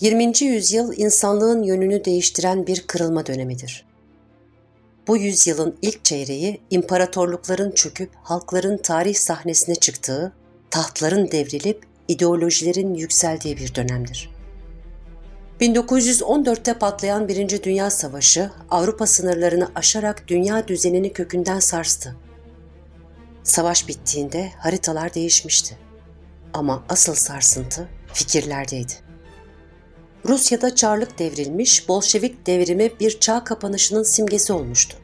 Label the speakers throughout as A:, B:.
A: 20. yüzyıl insanlığın yönünü değiştiren bir kırılma dönemidir. Bu yüzyılın ilk çeyreği imparatorlukların çöküp halkların tarih sahnesine çıktığı, tahtların devrilip ideolojilerin yükseldiği bir dönemdir. 1914'te patlayan Birinci Dünya Savaşı Avrupa sınırlarını aşarak dünya düzenini kökünden sarstı. Savaş bittiğinde haritalar değişmişti. Ama asıl sarsıntı fikirlerdeydi. Rusya'da Çarlık devrilmiş, Bolşevik devrimi bir çağ kapanışının simgesi olmuştu.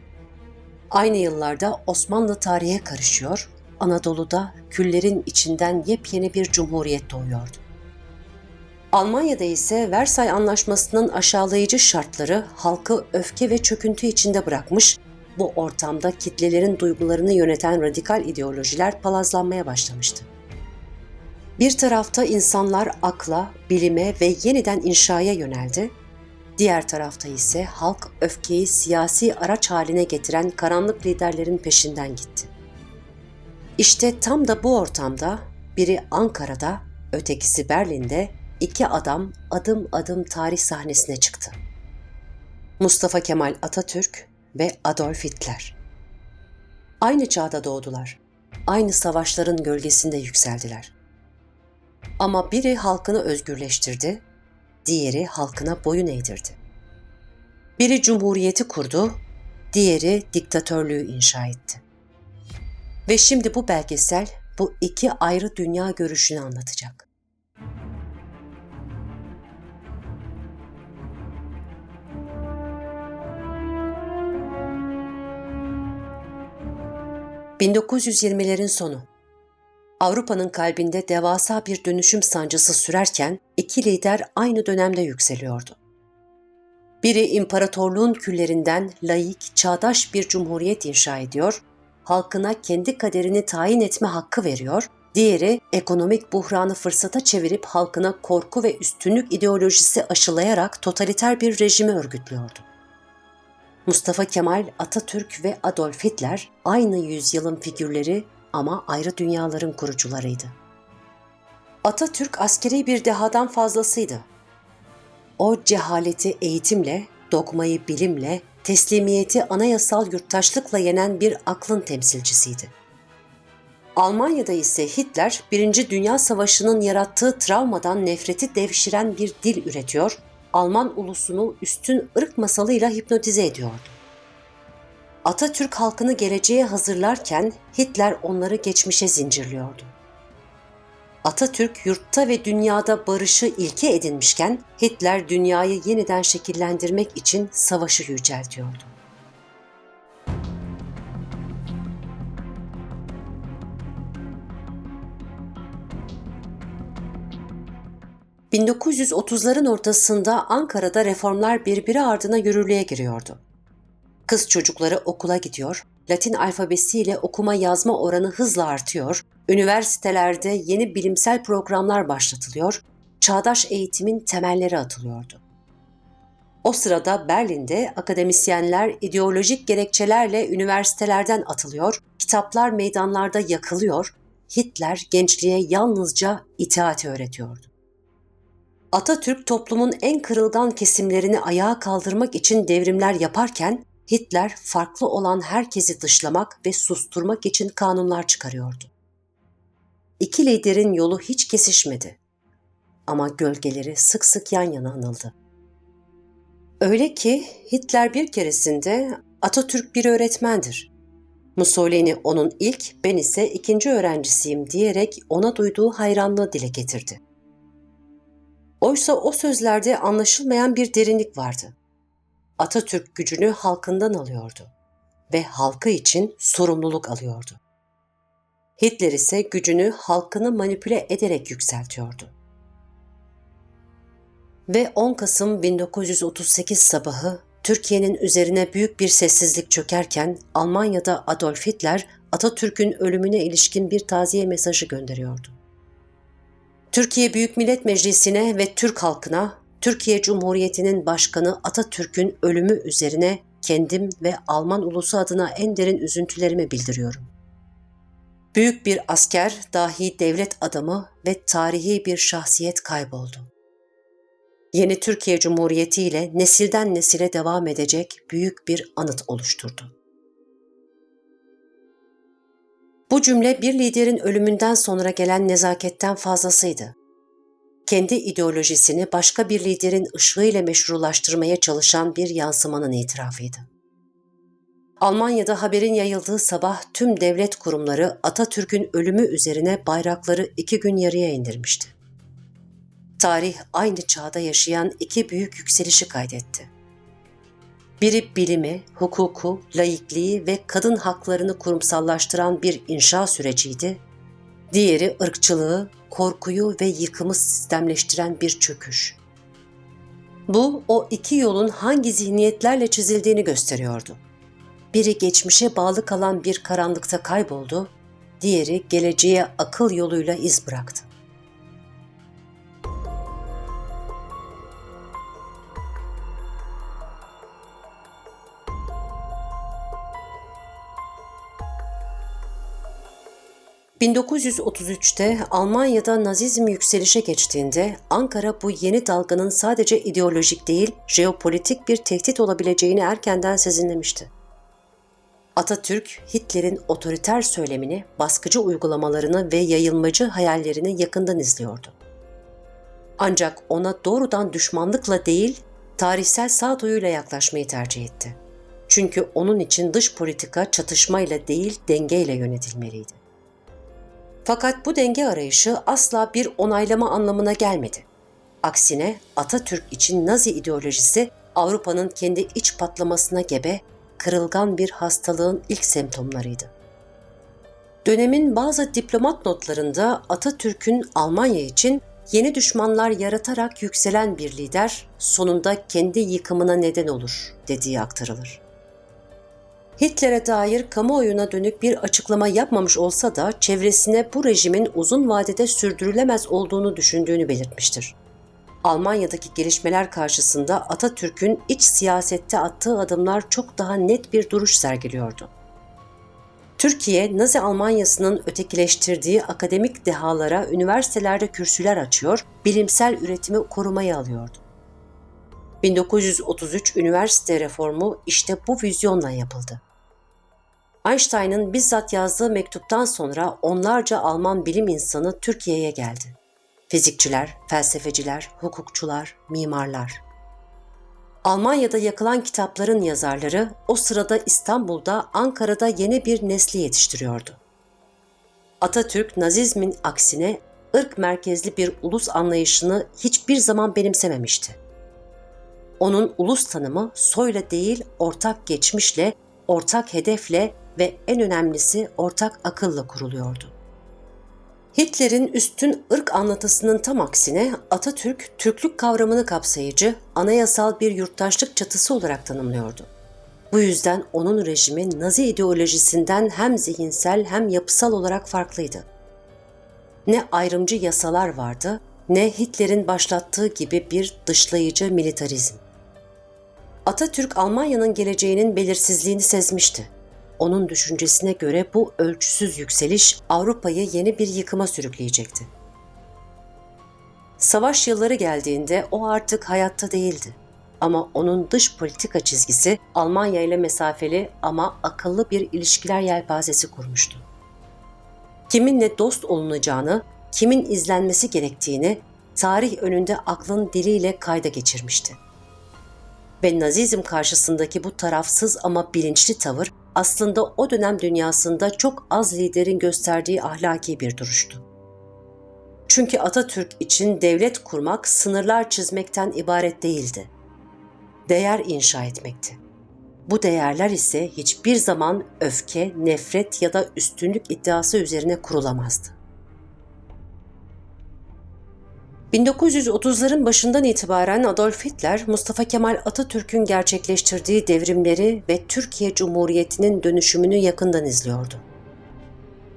A: Aynı yıllarda Osmanlı tarihe karışıyor, Anadolu'da küllerin içinden yepyeni bir cumhuriyet doğuyordu. Almanya'da ise Versay Anlaşması'nın aşağılayıcı şartları halkı öfke ve çöküntü içinde bırakmış, bu ortamda kitlelerin duygularını yöneten radikal ideolojiler palazlanmaya başlamıştı. Bir tarafta insanlar akla, bilime ve yeniden inşaya yöneldi, diğer tarafta ise halk öfkeyi siyasi araç haline getiren karanlık liderlerin peşinden gitti. İşte tam da bu ortamda biri Ankara'da, ötekisi Berlin'de iki adam adım adım tarih sahnesine çıktı. Mustafa Kemal Atatürk ve Adolf Hitler. Aynı çağda doğdular. Aynı savaşların gölgesinde yükseldiler. Ama biri halkını özgürleştirdi, diğeri halkına boyun eğdirdi. Biri cumhuriyeti kurdu, diğeri diktatörlüğü inşa etti. Ve şimdi bu belgesel bu iki ayrı dünya görüşünü anlatacak. ...1920'lerin sonu. Avrupa'nın kalbinde devasa bir dönüşüm sancısı sürerken iki lider aynı dönemde yükseliyordu. Biri imparatorluğun küllerinden laik, çağdaş bir cumhuriyet inşa ediyor, halkına kendi kaderini tayin etme hakkı veriyor, diğeri ekonomik buhranı fırsata çevirip halkına korku ve üstünlük ideolojisi aşılayarak totaliter bir rejimi örgütlüyordu. Mustafa Kemal Atatürk ve Adolf Hitler aynı yüzyılın figürleri ama ayrı dünyaların kurucularıydı. Atatürk askeri bir dehadan fazlasıydı. O cehaleti eğitimle, dogmayı bilimle, teslimiyeti anayasal yurttaşlıkla yenen bir aklın temsilcisiydi. Almanya'da ise Hitler, Birinci Dünya Savaşı'nın yarattığı travmadan nefreti devşiren bir dil üretiyor, Alman ulusunu üstün ırk masalıyla hipnotize ediyordu. Atatürk halkını geleceğe hazırlarken Hitler onları geçmişe zincirliyordu. Atatürk yurtta ve dünyada barışı ilke edinmişken Hitler dünyayı yeniden şekillendirmek için savaşı yüceltiyordu. ...1930'ların ortasında Ankara'da reformlar birbiri ardına yürürlüğe giriyordu. Kız çocukları okula gidiyor, Latin alfabesiyle okuma yazma oranı hızla artıyor, üniversitelerde yeni bilimsel programlar başlatılıyor, çağdaş eğitimin temelleri atılıyordu. O sırada Berlin'de akademisyenler ideolojik gerekçelerle üniversitelerden atılıyor, kitaplar meydanlarda yakılıyor, Hitler gençliğe yalnızca itaati öğretiyordu. Atatürk toplumun en kırılgan kesimlerini ayağa kaldırmak için devrimler yaparken Hitler farklı olan herkesi dışlamak ve susturmak için kanunlar çıkarıyordu. İki liderin yolu hiç kesişmedi. Ama gölgeleri sık sık yan yana anıldı. Öyle ki Hitler bir keresinde Atatürk bir öğretmendir. Mussolini onun ilk, ben ise ikinci öğrencisiyim diyerek ona duyduğu hayranlığı dile getirdi. Oysa o sözlerde anlaşılmayan bir derinlik vardı. Atatürk gücünü halkından alıyordu ve halkı için sorumluluk alıyordu. Hitler ise gücünü halkını manipüle ederek yükseltiyordu. Ve 10 Kasım 1938 sabahı Türkiye'nin üzerine büyük bir sessizlik çökerken Almanya'da Adolf Hitler Atatürk'ün ölümüne ilişkin bir taziye mesajı gönderiyordu. Türkiye Büyük Millet Meclisi'ne ve Türk halkına Türkiye Cumhuriyeti'nin başkanı Atatürk'ün ölümü üzerine kendim ve Alman ulusu adına en derin üzüntülerimi bildiriyorum. Büyük bir asker, dahi devlet adamı ve tarihi bir şahsiyet kayboldu. yeni Türkiye Cumhuriyeti ile nesilden nesile devam edecek büyük bir anıt oluşturdu. Bu cümle bir liderin ölümünden sonra gelen nezaketten fazlasıydı. Kendi ideolojisini başka bir liderin ışığıyla meşrulaştırmaya çalışan bir yansımanın itirafıydı. Almanya'da haberin yayıldığı sabah tüm devlet kurumları Atatürk'ün ölümü üzerine bayrakları iki gün yarıya indirmişti. Tarih aynı çağda yaşayan iki büyük yükselişi kaydetti. Biri bilimi, hukuku, laikliği ve kadın haklarını kurumsallaştıran bir inşa süreciydi. Diğeri ırkçılığı, korkuyu ve yıkımı sistemleştiren bir çöküş. Bu o iki yolun hangi zihniyetlerle çizildiğini gösteriyordu. Biri geçmişe bağlı kalan bir karanlıkta kayboldu, diğeri geleceğe akıl yoluyla iz bıraktı. ...1933'te Almanya'da Nazizm yükselişe geçtiğinde Ankara bu yeni dalganın sadece ideolojik değil, jeopolitik bir tehdit olabileceğini erkenden sezinlemişti. Atatürk, Hitler'in otoriter söylemini, baskıcı uygulamalarını ve yayılmacı hayallerini yakından izliyordu. Ancak ona doğrudan düşmanlıkla değil, tarihsel sağduyuyla yaklaşmayı tercih etti. Çünkü onun için dış politika çatışmayla değil dengeyle yönetilmeliydi. Fakat bu denge arayışı asla bir onaylama anlamına gelmedi. Aksine Atatürk için Nazi ideolojisi Avrupa'nın kendi iç patlamasına gebe kırılgan bir hastalığın ilk semptomlarıydı. Dönemin bazı diplomat notlarında Atatürk'ün Almanya için yeni düşmanlar yaratarak yükselen bir lider sonunda kendi yıkımına neden olur dediği aktarılır. Hitler'e dair kamuoyuna dönük bir açıklama yapmamış olsa da çevresine bu rejimin uzun vadede sürdürülemez olduğunu düşündüğünü belirtmiştir. Almanya'daki gelişmeler karşısında Atatürk'ün iç siyasette attığı adımlar çok daha net bir duruş sergiliyordu. Türkiye, Nazi Almanyası'nın ötekileştirdiği akademik dehalara üniversitelerde kürsüler açıyor, bilimsel üretimi korumaya alıyordu. 1933 üniversite reformu işte bu vizyonla yapıldı. Einstein'ın bizzat yazdığı mektuptan sonra onlarca Alman bilim insanı Türkiye'ye geldi. Fizikçiler, felsefeciler, hukukçular, mimarlar. Almanya'da yakılan kitapların yazarları o sırada İstanbul'da, Ankara'da yeni bir nesli yetiştiriyordu. Atatürk, Nazizmin aksine ırk merkezli bir ulus anlayışını hiçbir zaman benimsememişti. Onun ulus tanımı soyla değil, ortak geçmişle, ortak hedefle ve en önemlisi ortak akılla kuruluyordu. Hitler'in üstün ırk anlatısının tam aksine Atatürk, Türklük kavramını kapsayıcı, anayasal bir yurttaşlık çatısı olarak tanımlıyordu. Bu yüzden onun rejimi Nazi ideolojisinden hem zihinsel hem yapısal olarak farklıydı. Ne ayrımcı yasalar vardı, ne Hitler'in başlattığı gibi bir dışlayıcı militarizm. Atatürk Almanya'nın geleceğinin belirsizliğini sezmişti. Onun düşüncesine göre bu ölçüsüz yükseliş Avrupa'yı yeni bir yıkıma sürükleyecekti. Savaş yılları geldiğinde o artık hayatta değildi. Ama onun dış politika çizgisi Almanya ile mesafeli ama akıllı bir ilişkiler yelpazesi kurmuştu. Kiminle dost olunacağını, kimin izlenmesi gerektiğini tarih önünde aklın diliyle kayda geçirmişti. Ve Nazizm karşısındaki bu tarafsız ama bilinçli tavır aslında o dönem dünyasında çok az liderin gösterdiği ahlaki bir duruştu. Çünkü Atatürk için devlet kurmak sınırlar çizmekten ibaret değildi. Değer inşa etmekti. Bu değerler ise hiçbir zaman öfke, nefret ya da üstünlük iddiası üzerine kurulamazdı. 1930'ların başından itibaren Adolf Hitler, Mustafa Kemal Atatürk'ün gerçekleştirdiği devrimleri ve Türkiye Cumhuriyeti'nin dönüşümünü yakından izliyordu.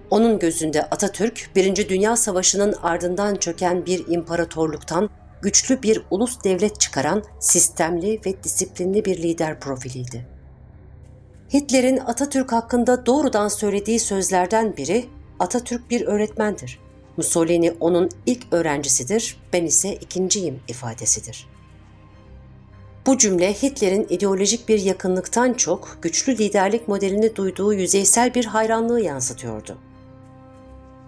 A: Onun gözünde Atatürk, Birinci Dünya Savaşı'nın ardından çöken bir imparatorluktan güçlü bir ulus devlet çıkaran sistemli ve disiplinli bir lider profiliydi. Hitler'in Atatürk hakkında doğrudan söylediği sözlerden biri Atatürk bir öğretmendir Mussolini onun ilk öğrencisidir, ben ise ikinciyim ifadesidir. Bu cümle Hitler'in ideolojik bir yakınlıktan çok güçlü liderlik modelini duyduğu yüzeysel bir hayranlığı yansıtıyordu.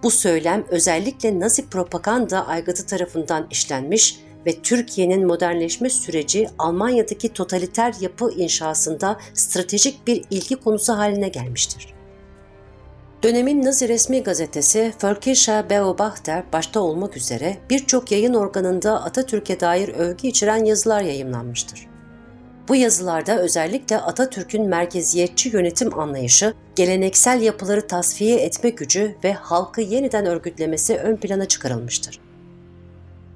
A: Bu söylem özellikle Nazi propaganda aygıtı tarafından işlenmiş ve Türkiye'nin modernleşme süreci Almanya'daki totaliter yapı inşasında stratejik bir ilgi konusu haline gelmiştir. Dönemin Nazi resmi gazetesi Völkischer Beobachter başta olmak üzere birçok yayın organında Atatürk'e dair övgü içeren yazılar yayımlanmıştır. Bu yazılarda özellikle Atatürk'ün merkeziyetçi yönetim anlayışı, geleneksel yapıları tasfiye etme gücü ve halkı yeniden örgütlemesi ön plana çıkarılmıştır.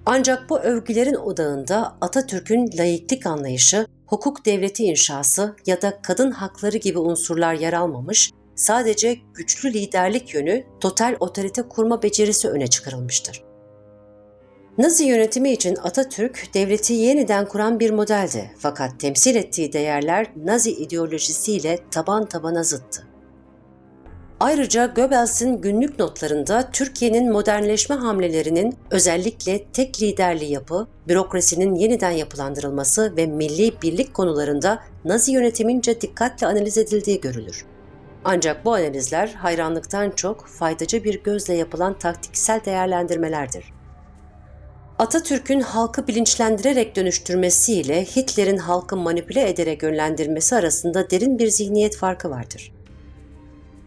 A: Ancak bu övgülerin odağında Atatürk'ün laiklik anlayışı, hukuk devleti inşası ya da kadın hakları gibi unsurlar yer almamış, sadece güçlü liderlik yönü, total otorite kurma becerisi öne çıkarılmıştır. Nazi yönetimi için Atatürk devleti yeniden kuran bir modeldi fakat temsil ettiği değerler Nazi ideolojisiyle taban tabana zıttı. Ayrıca Goebbels'in günlük notlarında Türkiye'nin modernleşme hamlelerinin özellikle tek liderli yapı, bürokrasinin yeniden yapılandırılması ve milli birlik konularında Nazi yönetimince dikkatle analiz edildiği görülür. Ancak bu analizler hayranlıktan çok faydacı bir gözle yapılan taktiksel değerlendirmelerdir. Atatürk'ün halkı bilinçlendirerek dönüştürmesiyle Hitler'in halkı manipüle ederek yönlendirmesi arasında derin bir zihniyet farkı vardır.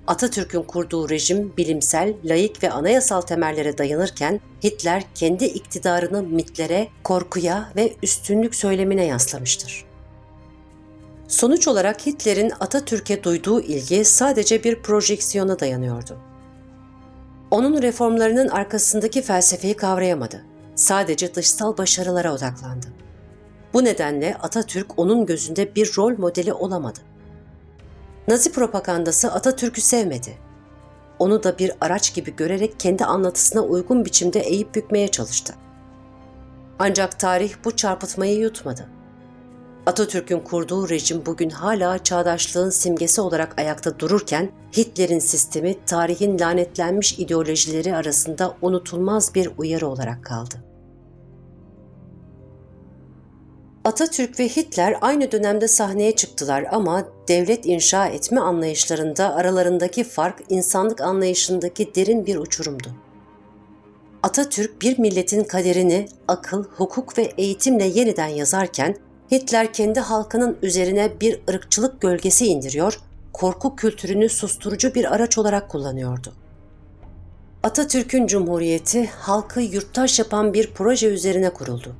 A: Atatürk'ün kurduğu rejim bilimsel, laik ve anayasal temellere dayanırken Hitler kendi iktidarını mitlere, korkuya ve üstünlük söylemine yaslamıştır. Sonuç olarak Hitler'in Atatürk'e duyduğu ilgi sadece bir projeksiyona dayanıyordu. Onun reformlarının arkasındaki felsefeyi kavrayamadı. Sadece dışsal başarılara odaklandı. Bu nedenle Atatürk onun gözünde bir rol modeli olamadı. Nazi propagandası Atatürk'ü sevmedi. Onu da bir araç gibi görerek kendi anlatısına uygun biçimde eğip bükmeye çalıştı. Ancak tarih bu çarpıtmayı yutmadı. Atatürk'ün kurduğu rejim bugün hala çağdaşlığın simgesi olarak ayakta dururken Hitler'in sistemi tarihin lanetlenmiş ideolojileri arasında unutulmaz bir uyarı olarak kaldı. Atatürk ve Hitler aynı dönemde sahneye çıktılar ama devlet inşa etme anlayışlarında aralarındaki fark insanlık anlayışındaki derin bir uçurumdu. Atatürk bir milletin kaderini akıl, hukuk ve eğitimle yeniden yazarken Hitler kendi halkının üzerine bir ırkçılık gölgesi indiriyor, korku kültürünü susturucu bir araç olarak kullanıyordu. Atatürk'ün cumhuriyeti halkı yurttaş yapan bir proje üzerine kuruldu.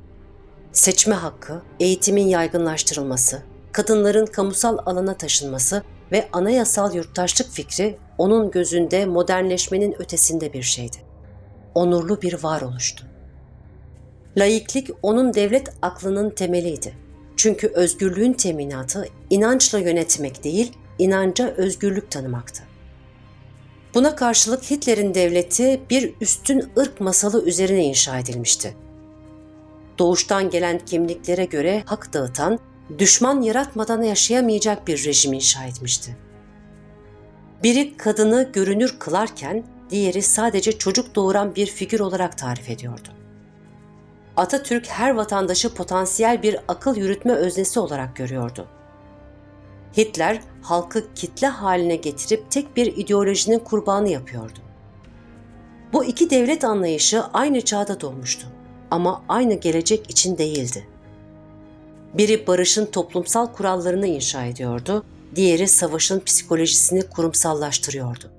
A: Seçme hakkı, eğitimin yaygınlaştırılması, kadınların kamusal alana taşınması ve anayasal yurttaşlık fikri onun gözünde modernleşmenin ötesinde bir şeydi. Onurlu bir varoluştu. Laiklik onun devlet aklının temeliydi çünkü özgürlüğün teminatı inançla yönetmek değil, inanca özgürlük tanımaktı. Buna karşılık Hitler'in devleti bir üstün ırk masalı üzerine inşa edilmişti. Doğuştan gelen kimliklere göre hak dağıtan, düşman yaratmadan yaşayamayacak bir rejim inşa etmişti. Biri kadını görünür kılarken diğeri sadece çocuk doğuran bir figür olarak tarif ediyordu. Atatürk her vatandaşı potansiyel bir akıl yürütme öznesi olarak görüyordu. Hitler halkı kitle haline getirip tek bir ideolojinin kurbanı yapıyordu. Bu iki devlet anlayışı aynı çağda doğmuştu ama aynı gelecek için değildi. Biri barışın toplumsal kurallarını inşa ediyordu, diğeri savaşın psikolojisini kurumsallaştırıyordu.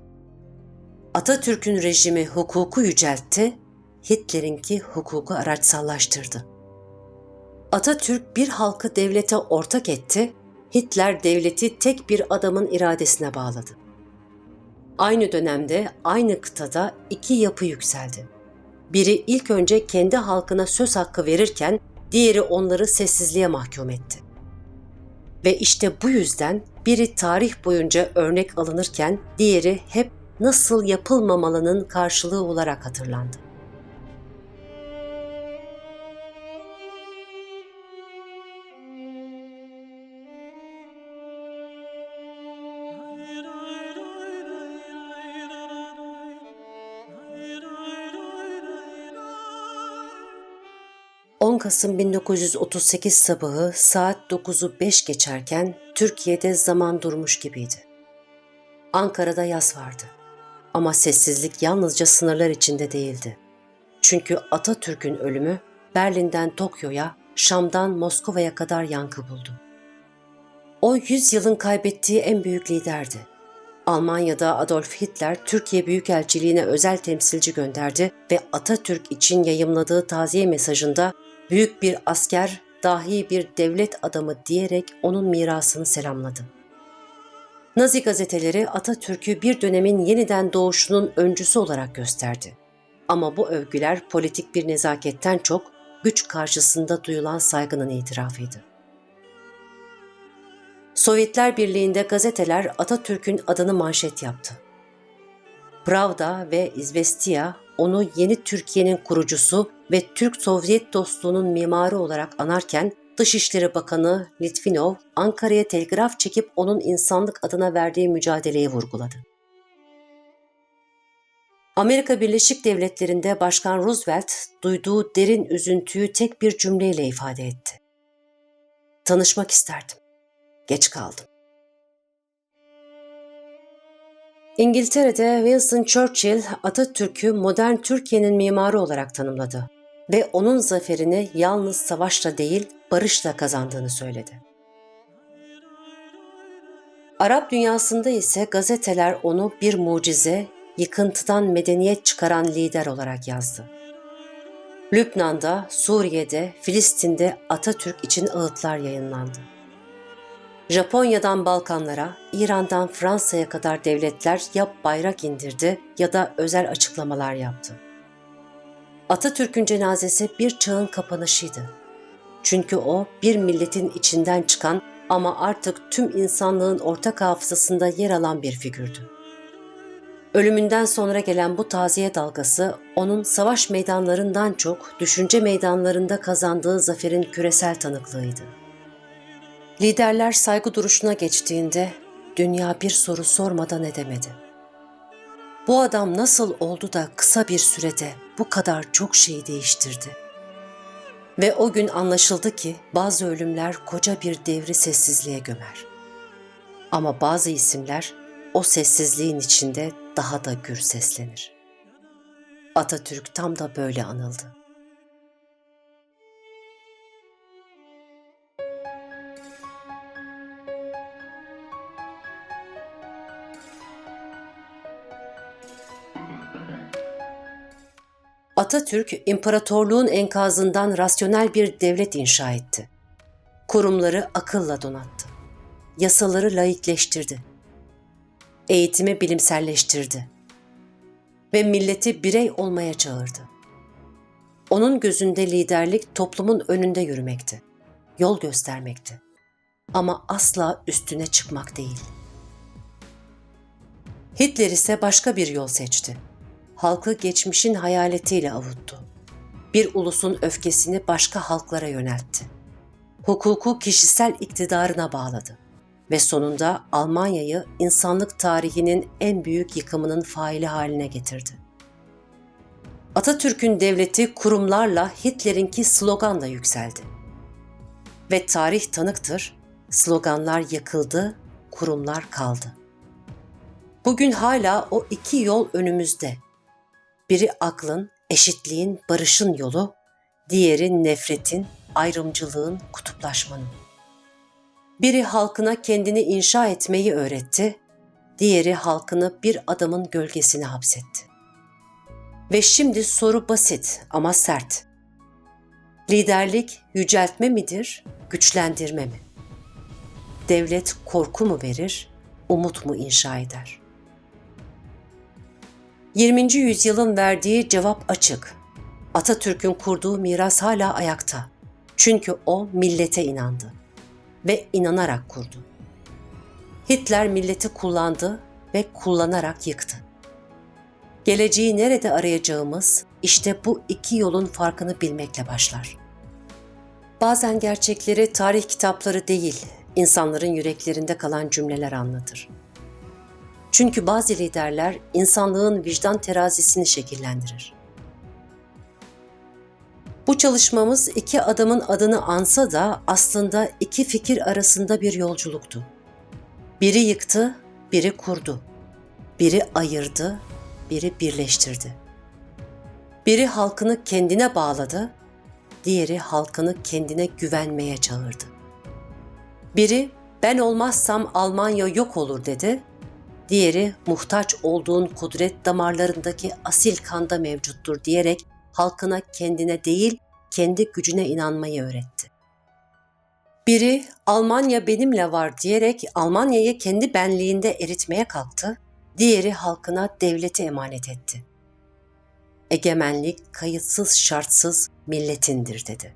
A: Atatürk'ün rejimi hukuku yüceltti, Hitler'inki hukuku araçsallaştırdı. Atatürk bir halkı devlete ortak etti, Hitler devleti tek bir adamın iradesine bağladı. Aynı dönemde aynı kıtada iki yapı yükseldi. Biri ilk önce kendi halkına söz hakkı verirken diğeri onları sessizliğe mahkum etti. Ve işte bu yüzden biri tarih boyunca örnek alınırken diğeri hep nasıl yapılmamalının karşılığı olarak hatırlandı. Kasım 1938 sabahı saat 9'u 5 geçerken Türkiye'de zaman durmuş gibiydi. Ankara'da yaz vardı. Ama sessizlik yalnızca sınırlar içinde değildi. Çünkü Atatürk'ün ölümü Berlin'den Tokyo'ya, Şam'dan Moskova'ya kadar yankı buldu. O yüzyılın kaybettiği en büyük liderdi. Almanya'da Adolf Hitler Türkiye Büyükelçiliğine özel temsilci gönderdi ve Atatürk için yayımladığı taziye mesajında büyük bir asker, dahi bir devlet adamı diyerek onun mirasını selamladı. Nazi gazeteleri Atatürk'ü bir dönemin yeniden doğuşunun öncüsü olarak gösterdi. Ama bu övgüler politik bir nezaketten çok güç karşısında duyulan saygının itirafıydı. Sovyetler Birliği'nde gazeteler Atatürk'ün adını manşet yaptı. Pravda ve İzvestiya onu yeni Türkiye'nin kurucusu ve Türk-Sovyet dostluğunun mimarı olarak anarken Dışişleri Bakanı Litvinov Ankara'ya telgraf çekip onun insanlık adına verdiği mücadeleyi vurguladı. Amerika Birleşik Devletleri'nde Başkan Roosevelt duyduğu derin üzüntüyü tek bir cümleyle ifade etti. Tanışmak isterdim. Geç kaldım. İngiltere'de Winston Churchill Atatürk'ü modern Türkiye'nin mimarı olarak tanımladı ve onun zaferini yalnız savaşla değil barışla kazandığını söyledi. Arap dünyasında ise gazeteler onu bir mucize, yıkıntıdan medeniyet çıkaran lider olarak yazdı. Lübnan'da, Suriye'de, Filistin'de Atatürk için ağıtlar yayınlandı. Japonya'dan Balkanlara, İran'dan Fransa'ya kadar devletler ya bayrak indirdi ya da özel açıklamalar yaptı. Atatürk'ün cenazesi bir çağın kapanışıydı. Çünkü o bir milletin içinden çıkan ama artık tüm insanlığın ortak hafızasında yer alan bir figürdü. Ölümünden sonra gelen bu taziye dalgası onun savaş meydanlarından çok düşünce meydanlarında kazandığı zaferin küresel tanıklığıydı. Liderler saygı duruşuna geçtiğinde dünya bir soru sormadan edemedi. Bu adam nasıl oldu da kısa bir sürede bu kadar çok şeyi değiştirdi? Ve o gün anlaşıldı ki bazı ölümler koca bir devri sessizliğe gömer. Ama bazı isimler o sessizliğin içinde daha da gür seslenir. Atatürk tam da böyle anıldı. Atatürk, imparatorluğun enkazından rasyonel bir devlet inşa etti. Kurumları akılla donattı. Yasaları laikleştirdi. Eğitimi bilimselleştirdi. Ve milleti birey olmaya çağırdı. Onun gözünde liderlik toplumun önünde yürümekti. Yol göstermekti. Ama asla üstüne çıkmak değil. Hitler ise başka bir yol seçti halkı geçmişin hayaletiyle avuttu. Bir ulusun öfkesini başka halklara yöneltti. Hukuku kişisel iktidarına bağladı ve sonunda Almanya'yı insanlık tarihinin en büyük yıkımının faili haline getirdi. Atatürk'ün devleti kurumlarla Hitler'inki sloganla yükseldi. Ve tarih tanıktır, sloganlar yakıldı, kurumlar kaldı. Bugün hala o iki yol önümüzde biri aklın, eşitliğin, barışın yolu, diğeri nefretin, ayrımcılığın, kutuplaşmanın. Biri halkına kendini inşa etmeyi öğretti, diğeri halkını bir adamın gölgesine hapsetti. Ve şimdi soru basit ama sert. Liderlik yüceltme midir, güçlendirme mi? Devlet korku mu verir, umut mu inşa eder?'' 20. yüzyılın verdiği cevap açık. Atatürk'ün kurduğu miras hala ayakta. Çünkü o millete inandı ve inanarak kurdu. Hitler milleti kullandı ve kullanarak yıktı. Geleceği nerede arayacağımız işte bu iki yolun farkını bilmekle başlar. Bazen gerçekleri tarih kitapları değil, insanların yüreklerinde kalan cümleler anlatır. Çünkü bazı liderler insanlığın vicdan terazisini şekillendirir. Bu çalışmamız iki adamın adını ansa da aslında iki fikir arasında bir yolculuktu. Biri yıktı, biri kurdu. Biri ayırdı, biri birleştirdi. Biri halkını kendine bağladı, diğeri halkını kendine güvenmeye çağırdı. Biri ben olmazsam Almanya yok olur dedi. Diğeri muhtaç olduğun kudret damarlarındaki asil kanda mevcuttur diyerek halkına kendine değil kendi gücüne inanmayı öğretti. Biri Almanya benimle var diyerek Almanya'yı kendi benliğinde eritmeye kalktı. Diğeri halkına devleti emanet etti. Egemenlik kayıtsız şartsız milletindir dedi.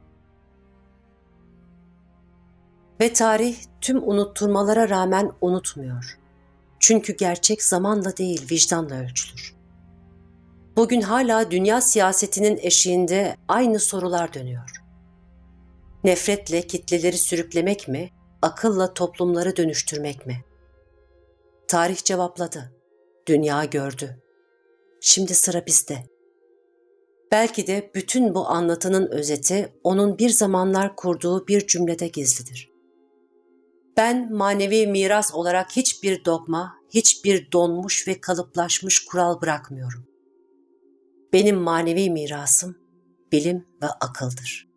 A: Ve tarih tüm unutturmalara rağmen unutmuyor. Çünkü gerçek zamanla değil vicdanla ölçülür. Bugün hala dünya siyasetinin eşiğinde aynı sorular dönüyor. Nefretle kitleleri sürüklemek mi, akılla toplumları dönüştürmek mi? Tarih cevapladı. Dünya gördü. Şimdi sıra bizde. Belki de bütün bu anlatının özeti onun bir zamanlar kurduğu bir cümlede gizlidir. Ben manevi miras olarak hiçbir dogma, hiçbir donmuş ve kalıplaşmış kural bırakmıyorum. Benim manevi mirasım bilim ve akıldır.